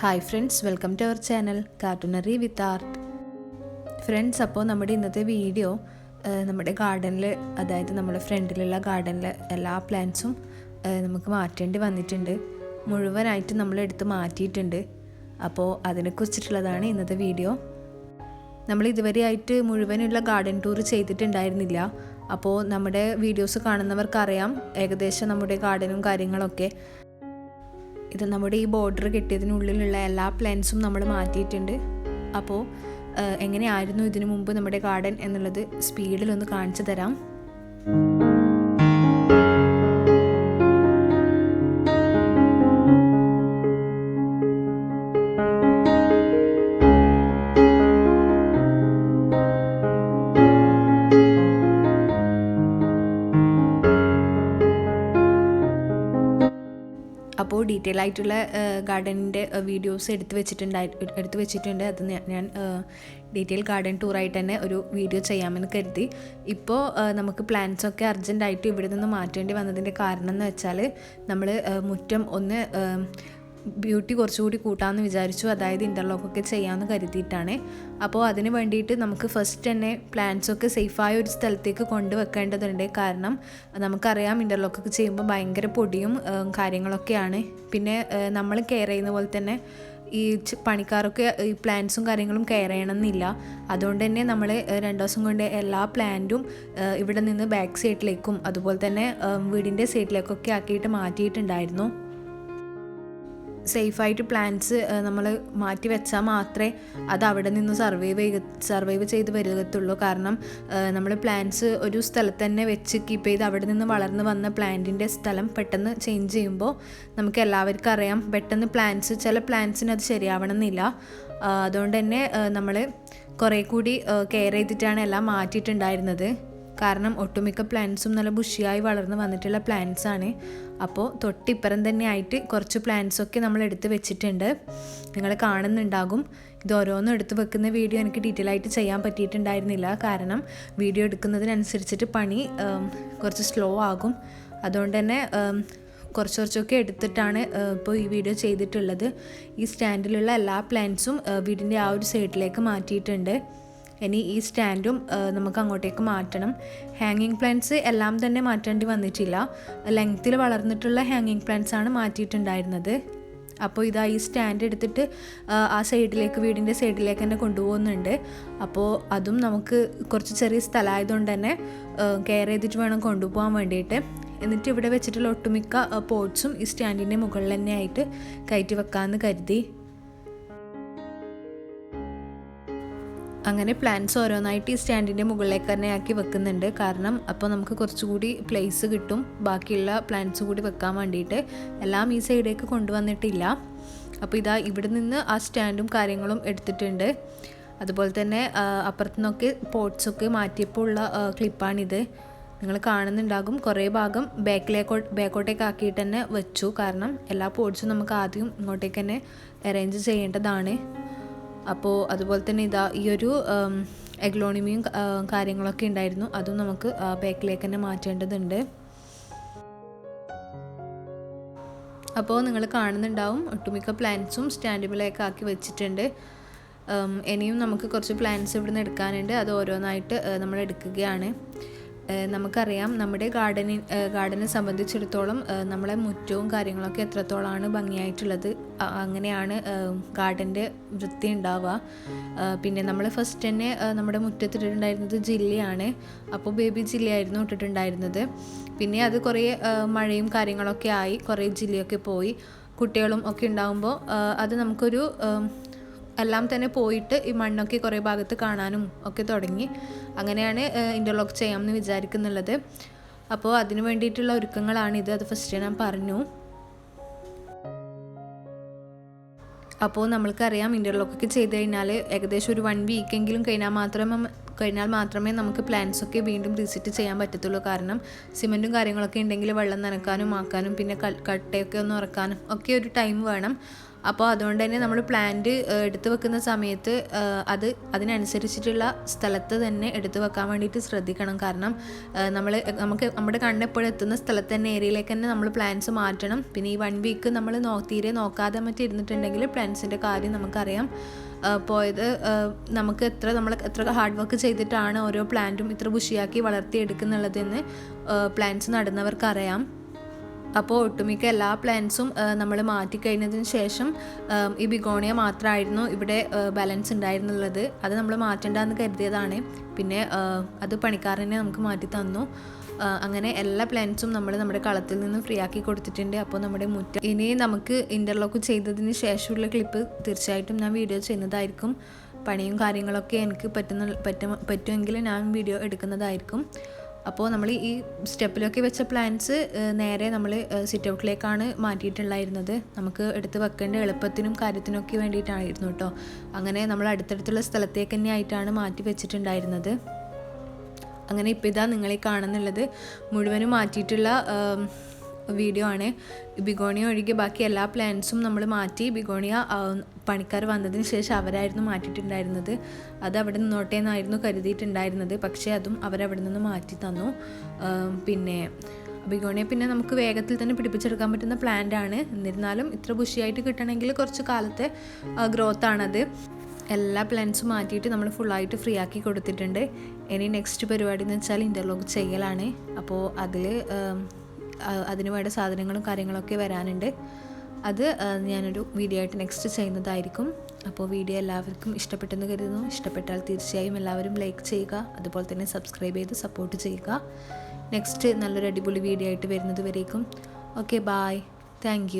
Hi friends welcome to our channel cartoonery with art friends അപ്പോൾ നമ്മുടെ ഇന്നത്തെ video നമ്മുടെ ഗാർഡനിൽ അതായത് നമ്മുടെ ഫ്രണ്ടിലുള്ള ഗാർഡനിലെ എല്ലാ പ്ലാന്റ്സും നമുക്ക് മാറ്റേണ്ടി വന്നിട്ടുണ്ട്. മുഴുവനായിട്ട് നമ്മൾ എടുത്ത് മാറ്റിയിട്ടുണ്ട്. അപ്പോൾ അതിനെക്കുറിച്ചിട്ടുള്ളതാണ് ഇന്നത്തെ വീഡിയോ നമ്മൾ ഇതുവരെയായിട്ട് മുഴുവനുള്ള ഗാർഡൻ ടൂർ ചെയ്തിട്ടുണ്ടായിരുന്നില്ല. അപ്പോൾ നമ്മുടെ വീഡിയോസ് കാണുന്നവർക്കറിയാം ഏകദേശം നമ്മുടെ ഗാർഡനും കാര്യങ്ങളൊക്കെ. ഇത് നമ്മുടെ ഈ ബോർഡർ കെട്ടിയതിനുള്ളിലുള്ള എല്ലാ പ്ലാന്റ്സും നമ്മൾ മാറ്റിയിട്ടുണ്ട്. അപ്പോൾ എങ്ങനെയായിരുന്നു ഇതിനു മുമ്പ് നമ്മുടെ ഗാർഡൻ എന്നുള്ളത് സ്പീഡിലൊന്ന് കാണിച്ചു തരാം. അപ്പോൾ ഡീറ്റെയിൽ ആയിട്ടുള്ള ഗാർഡനിന്റെ വീഡിയോസ് എടുത്ത് വെച്ചിട്ടുണ്ടായി എടുത്ത് വെച്ചിട്ടുണ്ട്. അത് ഞാൻ ഡീറ്റെയിൽ ഗാർഡൻ ടൂറായിട്ട് തന്നെ ഒരു വീഡിയോ ചെയ്യാമെന്ന് കരുതി. ഇപ്പോൾ നമുക്ക് പ്ലാൻസൊക്കെ അർജന്റായിട്ട് ഇവിടെ നിന്ന് മാറ്റേണ്ടി വന്നതിന്റെ കാരണം എന്ന് വെച്ചാൽ നമ്മൾ മുറ്റം ഒന്ന് ബ്യൂട്ടി കുറച്ചുകൂടി കൂട്ടാമെന്ന് വിചാരിച്ചു. അതായത് ഇന്റർലോക്കൊക്കെ ചെയ്യാമെന്ന് കരുതിയിട്ടാണ്. അപ്പോൾ അതിന് വേണ്ടിയിട്ട് നമുക്ക് ഫസ്റ്റ് തന്നെ പ്ലാന്റ്സൊക്കെ സേഫായ ഒരു സ്ഥലത്തേക്ക് കൊണ്ടുവെക്കേണ്ടതുണ്ട്. കാരണം നമുക്കറിയാം ഇന്റർലോക്കൊക്കെ ചെയ്യുമ്പോൾ ഭയങ്കര പൊടിയും കാര്യങ്ങളൊക്കെയാണ്. പിന്നെ നമ്മൾ കെയർ ചെയ്യുന്ന പോലെ തന്നെ ഈ പണിക്കാരൊക്കെ ഈ പ്ലാന്റ്സും കാര്യങ്ങളും കെയർ ചെയ്യണമെന്നില്ല അതുകൊണ്ട് തന്നെ നമ്മൾ രണ്ട് ദിവസം കൊണ്ട് എല്ലാ പ്ലാന്റും ഇവിടെ നിന്ന് ബാക്ക് സൈഡിലേക്കും അതുപോലെ തന്നെ വീടിന്റെ സൈഡിലേക്കൊക്കെ ആക്കിയിട്ട് മാറ്റിയിട്ടുണ്ടായിരുന്നു. സേഫായിട്ട് പ്ലാന്റ്സ് നമ്മൾ മാറ്റി വെച്ചാൽ മാത്രമേ അത് അവിടെ നിന്ന് സർവൈവ് ചെയ്യ സർവൈവ് ചെയ്ത് വരത്തുള്ളൂ. കാരണം നമ്മൾ പ്ലാന്റ്സ് ഒരു സ്ഥലത്ത് തന്നെ വെച്ച് കീപ്പ് ചെയ്ത് അവിടെ നിന്ന് വളർന്നു വന്ന പ്ലാന്റിന്റെ സ്ഥലം പെട്ടെന്ന് ചേഞ്ച് ചെയ്യുമ്പോൾ നമുക്ക് എല്ലാവർക്കും അറിയാം പെട്ടെന്ന് പ്ലാന്റ്സ് ചില പ്ലാന്റ്സിന് അത് ശരിയാവണമെന്നില്ല. അതുകൊണ്ട് തന്നെ നമ്മൾ കുറേ കൂടി കെയർ ചെയ്തിട്ടാണ് എല്ലാം മാറ്റിയിട്ടുണ്ടായിരുന്നത്. കാരണം ഒട്ടുമിക്ക പ്ലാന്റ്സും നല്ല ബുഷിയായി വളർന്ന് വന്നിട്ടുള്ള പ്ലാന്റ്സ് ആണ്. അപ്പോൾ തൊട്ടിപ്പുറം തന്നെ ആയിട്ട് കുറച്ച് പ്ലാന്റ്സ് ഒക്കെ നമ്മൾ എടുത്ത് വെച്ചിട്ടുണ്ട്. നിങ്ങൾ കാണുന്നുണ്ടാകും. ഇത് ഓരോന്നും എടുത്ത് വെക്കുന്ന വീഡിയോ എനിക്ക് ഡീറ്റെയിൽ ആയിട്ട് ചെയ്യാൻ പറ്റിയിട്ടുണ്ടായിരുന്നില്ല. കാരണം വീഡിയോ എടുക്കുന്നതിനനുസരിച്ചിട്ട് പണി കുറച്ച് സ്ലോ ആകും. അതുകൊണ്ട് തന്നെ കുറച്ച് കുറച്ചൊക്കെ എടുത്തിട്ടാണ് ഇപ്പോൾ ഈ വീഡിയോ ചെയ്തിട്ടുള്ളത്. ഈ സ്റ്റാൻഡിലുള്ള എല്ലാ പ്ലാന്റ്സും വീടിന്റെ ആ ഒരു സൈഡിലേക്ക് മാറ്റിയിട്ടുണ്ട്. ഇനി ഈ സ്റ്റാൻഡും നമുക്ക് അങ്ങോട്ടേക്ക് മാറ്റണം. ഹാങ്ങിങ് പ്ലാന്റ്സ് എല്ലാം തന്നെ മാറ്റേണ്ടി വന്നിട്ടില്ല. ലെങ്ത്തിൽ വളർന്നിട്ടുള്ള ഹാങ്ങിങ് പ്ലാന്റ്സ് ആണ് മാറ്റിയിട്ടുണ്ടായിരുന്നത്. അപ്പോൾ ഇതാ ഈ സ്റ്റാൻഡ് എടുത്തിട്ട് ആ സൈഡിലേക്ക് വീടിന്റെ സൈഡിലേക്ക് തന്നെ കൊണ്ടുപോകുന്നുണ്ട്. അപ്പോൾ അതും നമുക്ക് കുറച്ച് ചെറിയ സ്ഥലമായതുകൊണ്ട് തന്നെ കെയർ ചെയ്തിട്ട് വേണം കൊണ്ടുപോകാൻ വേണ്ടിയിട്ട്. എന്നിട്ട് ഇവിടെ വെച്ചിട്ടുള്ള ഒട്ടുമിക്ക പോട്ട്സും ഈ സ്റ്റാൻഡിന്റെ മുകളിൽ തന്നെ ആയിട്ട് കയറ്റി വെക്കാമെന്ന് കരുതി. അങ്ങനെ പ്ലാന്റ്സ് ഓരോന്നായിട്ട് ഈ സ്റ്റാൻഡിന്റെ മുകളിലേക്ക് തന്നെ ആക്കി വെക്കുന്നുണ്ട്. കാരണം അപ്പോൾ നമുക്ക് കുറച്ചുകൂടി പ്ലേസ് കിട്ടും. ബാക്കിയുള്ള പ്ലാന്റ്സ് കൂടി വെക്കാൻ വേണ്ടിയിട്ട്. എല്ലാം ഈ സൈഡേക്ക് കൊണ്ടുവന്നിട്ടില്ല. അപ്പോൾ ഇതാ ഇവിടെ നിന്ന് ആ സ്റ്റാൻഡും കാര്യങ്ങളും എടുത്തിട്ടുണ്ട്. അതുപോലെ തന്നെ അപ്പുറത്തു നിന്നൊക്കെ പോട്ട്സൊക്കെ മാറ്റിയപ്പോൾ ഉള്ള ക്ലിപ്പാണിത് നിങ്ങൾ കാണുന്നുണ്ടാകും. കുറേ ഭാഗം ബാക്കിലേക്കോ ബാക്കോട്ടേക്ക് ആക്കിയിട്ട് തന്നെ വെച്ചു. കാരണം എല്ലാ പോട്ട്സും നമുക്ക് ആദ്യം ഇങ്ങോട്ടേക്ക് തന്നെ അറേഞ്ച് ചെയ്യേണ്ടതാണ്. അപ്പോൾ അതുപോലെ തന്നെ ഇതാ ഈ ഒരു എഗ്ലോണിമിയും കാര്യങ്ങളൊക്കെ ഉണ്ടായിരുന്നു. അതും നമുക്ക് ബാക്കിലേക്ക് തന്നെ മാറ്റേണ്ടതുണ്ട്. അപ്പോൾ നിങ്ങൾ കാണുന്നുണ്ടാവും ഒട്ടുമിക്ക പ്ലാന്റ്സും സ്റ്റാൻഡബിളൊക്കെ ആക്കി വെച്ചിട്ടുണ്ട്. ഇനിയും നമുക്ക് കുറച്ച് പ്ലാന്റ്സ് ഇവിടുന്ന് എടുക്കാനുണ്ട്. അത് ഓരോന്നായിട്ട് നമ്മൾ എടുക്കുകയാണ്. നമുക്കറിയാം നമ്മുടെ ഗാർഡനി ഗാർഡനെ സംബന്ധിച്ചിടത്തോളം നമ്മളെ മുറ്റവും കാര്യങ്ങളൊക്കെ എത്രത്തോളമാണ് ഭംഗിയായിട്ടുള്ളത്. അങ്ങനെയാണ് ഗാർഡന്റെ വൃത്തി ഉണ്ടാവുക. പിന്നെ നമ്മൾ ഫസ്റ്റ് തന്നെ നമ്മുടെ മുറ്റത്തിട്ടുണ്ടായിരുന്നത് ജില്ലയാണ്. അപ്പോൾ ബേബി ജില്ലയായിരുന്നു ഇട്ടിട്ടുണ്ടായിരുന്നത്. പിന്നെ അത് കുറേ മഴയും കാര്യങ്ങളൊക്കെ ആയി കുറേ ജില്ലയൊക്കെ പോയി. കുട്ടികളും ഒക്കെ ഉണ്ടാകുമ്പോൾ അത് നമുക്കൊരു എല്ലാം തന്നെ പോയിട്ട് ഈ മണ്ണൊക്കെ കുറേ ഭാഗത്ത് കാണാനും ഒക്കെ തുടങ്ങി. അങ്ങനെയാണ് ഇന്റർലോക്ക് ചെയ്യാമെന്ന് വിചാരിക്കുന്നുള്ളത്. അപ്പോൾ അതിന് വേണ്ടിയിട്ടുള്ള ഒരുക്കങ്ങളാണിത് അത് ഫസ്റ്റ് ഞാൻ പറഞ്ഞു. അപ്പോൾ നമ്മൾക്കറിയാം ഇന്റർലോക്കൊക്കെ ചെയ്ത് കഴിഞ്ഞാൽ ഏകദേശം ഒരു വൺ വീക്കെങ്കിലും കഴിഞ്ഞാൽ മാത്രമേ കഴിഞ്ഞാൽ മാത്രമേ നമുക്ക് പ്ലാൻസ് ഒക്കെ വീണ്ടും റിസിറ്റ് ചെയ്യാൻ പറ്റത്തുള്ളൂ. കാരണം സിമെന്റും കാര്യങ്ങളൊക്കെ ഉണ്ടെങ്കിൽ വെള്ളം നനക്കാനും ആക്കാനും പിന്നെ കട്ടയൊക്കെ ഒന്ന് ഉറക്കാനും ഒക്കെ ഒരു ടൈം വേണം. അപ്പോൾ അതുകൊണ്ട് തന്നെ നമ്മൾ പ്ലാന്റ് എടുത്തു വെക്കുന്ന സമയത്ത് അത് അതിനനുസരിച്ചിട്ടുള്ള സ്ഥലത്ത് തന്നെ എടുത്തു വെക്കാൻ വേണ്ടിയിട്ട് ശ്രദ്ധിക്കണം. കാരണം നമ്മൾ നമുക്ക് നമ്മുടെ കണ്ണെപ്പോഴും എത്തുന്ന സ്ഥലത്ത് തന്നെ ഏരിയയിലേക്ക് തന്നെ നമ്മൾ പ്ലാന്റ്സ് മാറ്റണം. പിന്നെ ഈ വൺ വീക്ക് നമ്മൾ നോ തീരെ നോക്കാതെ മറ്റേ ഇരുന്നിട്ടുണ്ടെങ്കിൽ പ്ലാന്റ്സിന്റെ കാര്യം നമുക്കറിയാം. പോയത് നമുക്ക് എത്ര നമ്മൾ എത്ര ഹാർഡ് വർക്ക് ചെയ്തിട്ടാണ് ഓരോ പ്ലാന്റും ഇത്ര ബുഷിയാക്കി വളർത്തിയെടുക്കുന്നുള്ളതെന്ന് പ്ലാന്റ്സ് നടുന്നവർക്കറിയാം. അപ്പോൾ ഒട്ടുമിക്ക എല്ലാ പ്ലാന്റ്സും നമ്മൾ മാറ്റിക്കഴിഞ്ഞതിന് ശേഷം ഈ ബിഗോണിയ മാത്രമായിരുന്നു ഇവിടെ ബാലൻസ് ഉണ്ടായിരുന്നുള്ളത് അത് നമ്മൾ മാറ്റണ്ടെന്ന് കരുതിയതാണ്. പിന്നെ അത് പണിക്കാരനെ നമുക്ക് മാറ്റി തന്നു. അങ്ങനെ എല്ലാ പ്ലാന്റ്സും നമ്മൾ നമ്മുടെ കളത്തിൽ നിന്ന് ഫ്രീ ആക്കി കൊടുത്തിട്ടുണ്ട്. അപ്പോൾ നമ്മുടെ മുറ്റം. ഇനി നമുക്ക് ഇന്റർലോക്ക് ചെയ്തതിന് ശേഷമുള്ള ക്ലിപ്പ് തീർച്ചയായിട്ടും ഞാൻ വീഡിയോ ചെയ്യുന്നതായിരിക്കും. പണിയും കാര്യങ്ങളൊക്കെ എനിക്ക് പറ്റുന്ന പറ്റും പറ്റുമെങ്കിൽ ഞാൻ വീഡിയോ എടുക്കുന്നതായിരിക്കും. അപ്പോൾ നമ്മൾ ഈ സ്റ്റെപ്പിലൊക്കെ വെച്ച പ്ലാന്റ്സ് നേരെ നമ്മൾ സിറ്റ് ഔട്ടിലേക്കാണ് മാറ്റിയിട്ടുണ്ടായിരുന്നത് നമുക്ക് എടുത്ത് വെക്കേണ്ട എളുപ്പത്തിനും കാര്യത്തിനൊക്കെ വേണ്ടിയിട്ടായിരുന്നു കേട്ടോ അങ്ങനെ നമ്മൾ അടുത്തടുത്തുള്ള സ്ഥലത്തേക്ക് തന്നെ ആയിട്ടാണ് മാറ്റി വെച്ചിട്ടുണ്ടായിരുന്നത്. അങ്ങനെ ഇപ്പോൾ ഇതാ നിങ്ങളെ കാണുന്നുള്ളത്. മുഴുവനും മാറ്റിയിട്ടുള്ള വീഡിയോ ആണ്. ബിഗോണിയ ഒഴികെ ബാക്കി എല്ലാ പ്ലാന്റ്സും നമ്മൾ മാറ്റി. ബിഗോണിയ പണിക്കാർ വന്നതിന് ശേഷം അവരായിരുന്നു മാറ്റിയിട്ടുണ്ടായിരുന്നത്. അത് അവിടെ നിന്നോട്ടെ എന്നായിരുന്നു കരുതിയിട്ടുണ്ടായിരുന്നത്. പക്ഷേ അതും അവരവിടെ നിന്ന് മാറ്റി തന്നു. പിന്നെ ബിഗോണിയ പിന്നെ നമുക്ക് വേഗത്തിൽ തന്നെ പിടിപ്പിച്ചെടുക്കാൻ പറ്റുന്ന പ്ലാന്റ് ആണ്. എന്നിരുന്നാലും ഇത്ര ബുഷിയായിട്ട് കിട്ടണമെങ്കിൽ കുറച്ച് കാലത്തെ ഗ്രോത്ത് ആണത്. എല്ലാ പ്ലാന്റ്സും മാറ്റിയിട്ട് നമ്മൾ ഫുള്ളായിട്ട് ഫ്രീ ആക്കി കൊടുത്തിട്ടുണ്ട്. ഇനി നെക്സ്റ്റ് പരിപാടി എന്ന് വെച്ചാൽ ഇന്റർലോക്ക് ചെയ്യലാണ്. അപ്പോൾ അതിൽ അതിന് വേണ്ട സാധനങ്ങളും കാര്യങ്ങളൊക്കെ വരാനുണ്ട്. അത് ഞാനൊരു വീഡിയോ ആയിട്ട് നെക്സ്റ്റ് ചെയ്യുന്നതായിരിക്കും. അപ്പോൾ വീഡിയോ എല്ലാവർക്കും ഇഷ്ടപ്പെട്ടെന്ന് കരുതുന്നു. ഇഷ്ടപ്പെട്ടാൽ തീർച്ചയായും എല്ലാവരും ലൈക്ക് ചെയ്യുക. അതുപോലെ തന്നെ സബ്സ്ക്രൈബ് ചെയ്ത് സപ്പോർട്ട് ചെയ്യുക. നെക്സ്റ്റ് നല്ലൊരു അടിപൊളി വീഡിയോ ആയിട്ട് വരുന്നത് വരേക്കും. Okay bye thank